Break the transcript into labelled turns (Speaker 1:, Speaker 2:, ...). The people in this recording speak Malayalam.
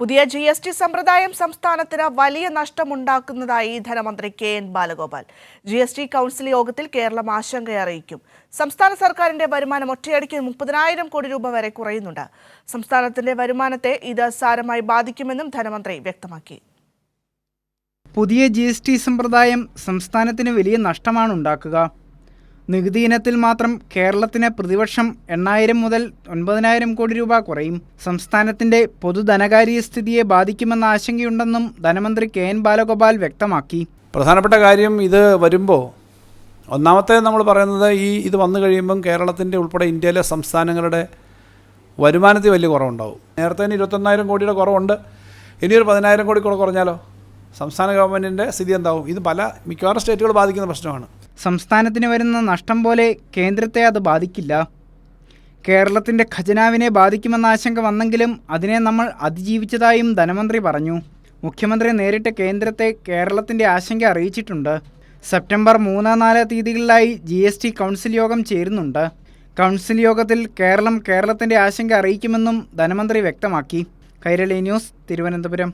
Speaker 1: പുതിയ ജി എസ് ടി സമ്പ്രദായം സംസ്ഥാനത്തിന് വലിയ നഷ്ടമുണ്ടാക്കുന്നതായി ധനമന്ത്രി K N Balagopal. G S T council യോഗത്തിൽ കേരളം ആശങ്ക അറിയിക്കും. സംസ്ഥാന സർക്കാരിന്റെ വരുമാനം ഒറ്റയടിക്ക് മുപ്പതിനായിരം കോടി രൂപ വരെ കുറയുന്നുണ്ട്. സംസ്ഥാനത്തിന്റെ വരുമാനത്തെ ഇത് സാരമായി ബാധിക്കുമെന്നും ധനമന്ത്രി വ്യക്തമാക്കി.
Speaker 2: പുതിയ ജി സമ്പ്രദായം സംസ്ഥാനത്തിന് വലിയ നഷ്ടമാണ് ഉണ്ടാക്കുക. നികുതി ഇനത്തിൽ മാത്രം കേരളത്തിന് പ്രതിവർഷം എണ്ണായിരം മുതൽ ഒൻപതിനായിരം കോടി രൂപ കുറയും. സംസ്ഥാനത്തിന്റെ പൊതുധനകാര്യ സ്ഥിതിയെ ബാധിക്കുമെന്ന ആശങ്കയുണ്ടെന്നും ധനമന്ത്രി കെ എൻ ബാലഗോപാൽ വ്യക്തമാക്കി.
Speaker 3: പ്രധാനപ്പെട്ട കാര്യം ഇത് വരുമ്പോൾ ഒന്നാമത്തെ നമ്മൾ പറയുന്നത് ഈ ഇത് വന്നു കഴിയുമ്പം കേരളത്തിന്റെ ഉൾപ്പെടെ ഇന്ത്യയിലെ സംസ്ഥാനങ്ങളുടെ വരുമാനത്തിൽ വലിയ കുറവുണ്ടാവും. നേരത്തെ തന്നെ ഇരുപത്തൊന്നായിരം കോടിയുടെ കുറവുണ്ട്. ഇനിയൊരു പതിനായിരം കോടി കൂടെ കുറഞ്ഞാലോ? സംസ്ഥാന ഗവൺമെന്റിന്റെ സ്ഥിതി എന്താവും? ഇത് പല മിക്കവാറും സ്റ്റേറ്റുകൾ ബാധിക്കുന്ന പ്രശ്നമാണ്.
Speaker 2: സംസ്ഥാനത്തിന് വരുന്ന നഷ്ടം പോലെ കേന്ദ്രത്തെ അത് ബാധിക്കില്ല. കേരളത്തിന്റെ ഖജനാവിനെ ബാധിക്കുമെന്ന ആശങ്ക വന്നെങ്കിലും അതിനെ നമ്മൾ അതിജീവിച്ചതായും ധനമന്ത്രി പറഞ്ഞു. മുഖ്യമന്ത്രി നേരിട്ട് കേന്ദ്രത്തെ കേരളത്തിന്റെ ആശങ്ക അറിയിച്ചിട്ടുണ്ട്. സെപ്റ്റംബർ മൂന്ന് നാല് തീയതികളിലായി ജി എസ് ടി കൗൺസിൽ യോഗം ചേരുന്നുണ്ട്. കൗൺസിൽ യോഗത്തിൽ കേരളം കേരളത്തിന്റെ ആശങ്ക അറിയിക്കുമെന്നും ധനമന്ത്രി വ്യക്തമാക്കി. കൈരളി ന്യൂസ് തിരുവനന്തപുരം.